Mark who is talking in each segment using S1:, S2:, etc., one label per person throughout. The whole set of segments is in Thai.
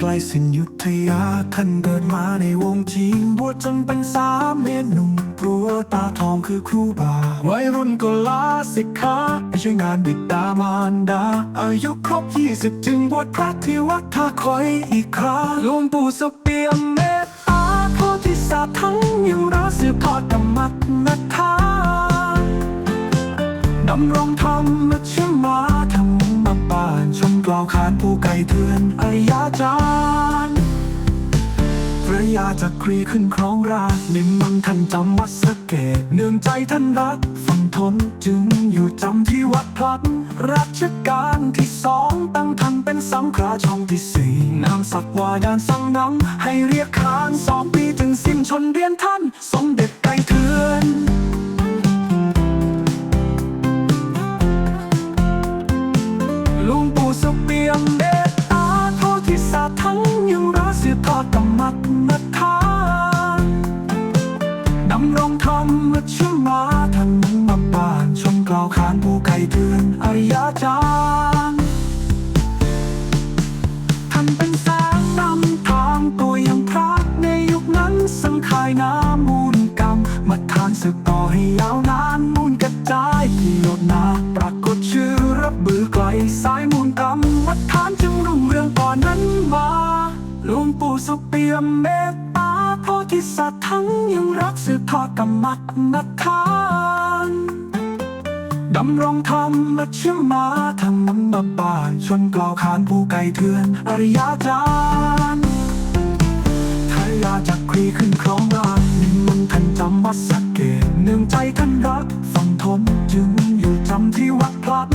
S1: ไกลสินยุทธยาท่านเกิดมาในวงจีนบวชจนเป็นสามเณรหนุ่มกลัวตาทองคือครูบา วัยรุ่นก็ลาสิกขาไปช่วยงานบิดามารดา อายุครบยี่สิบจึงบวชพระที่วัดท่าคอยอีกคราหลวงปู่สเปียมเมตตาโพธิสัตว์ทั้งยังรักสืบทอดธรรมะนัทาดำรงธรร กล่าวขานผู้ไก่เถื่อนอริยาจารย์พระยาจักรีขึ้นครองราชนิมมังท่านจำวัดสะเกตเนื่องใจท่านรักฝังทนจึงอยู่จำที่วัดพลัดรัชกาลที่สองตั้งท่านเป็นสังฆราชองที่สี่นามสักวายานสังนังให้เรียกขานสองปีถึงสิ้นชนเรียนท่าน สมเด็จไก่เถื่อน รงธรรมและเชื่อมาท่านมาบานชมกล่าวขานผู้ไก่เถื่อนอริยาจารย์ท่านเป็นแสงนำทางตัวย่างพระในยุคนั้นสังขายน้ำมูลกรรมมาทานสืบต่อให้ยาวนานมูลกระจายที่โยนนาปรากฏชื่อรับบือไกลสายมูลกรรมวัดทานจึงรุ่งเรืองต่อนนั้นมาหลวงปู่สุเปียมเมต โพธิสัตว์ทั้งยังรักสืบทอดกรรมะนักทานดำรงธรรมและเชื่อมาธรรมมาบานชนกล่าวขานผู้ไก่เถื่อน อริยาจารย์ทายาจักรีขึ้นครองราชนิมนต์ท่านจำวัดสะเกตเนื่องใจท่านรักฝังทนจึงอยู่จำที่วัดพลัด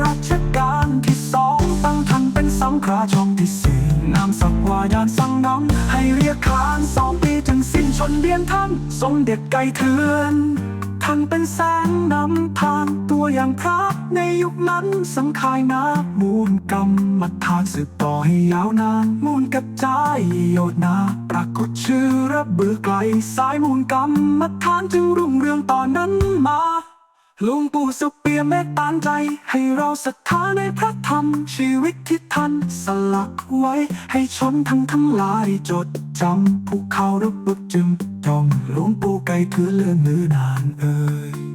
S1: รัชกาลที่สองตั้งท่านเป็นสังฆราชองที่สี่นามสักวายานสังน้ำให้เรียกขานสองปี นชนเรียนท่านสมเด็จไก่เถือนท่านเป็นแสงนำทางตัวอย่างพระในยุคนั้นสังขายนามูลกรรมมาทานสืบต่อให้ยาวนานมูลกับใจายโยนา ปรากฏชื่อระเบือไกล สายมูลกรรมมาทานจึงรุ่งเรืองตอนนั้นมา ลวงปู่สุเปียเมตตานใจ ให้เราศรัทธาในพระธรรม ชีวิตที่ท่านสลักไว้ ให้ชนทั้งทั้งหลายจดจำภูเขาระเบึกจึงจองหลวงปู่ไก่ถือเลื่อนมือนานเอ่ย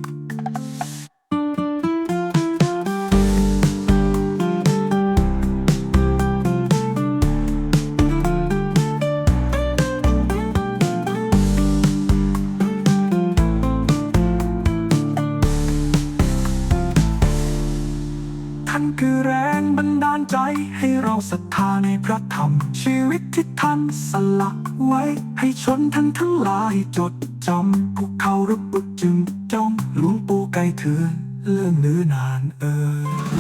S1: านคือแรงบันดาลใจให้เราศรัทธาในพระธรรม ชีวิตที่ท่านสลักไว้ ให้ชนท่านทั้งหลายจดจำภูเขาระบึกจึงจ้องหลวงปู่ไก่เถือเลื่อนเนื้อนานเอ่ย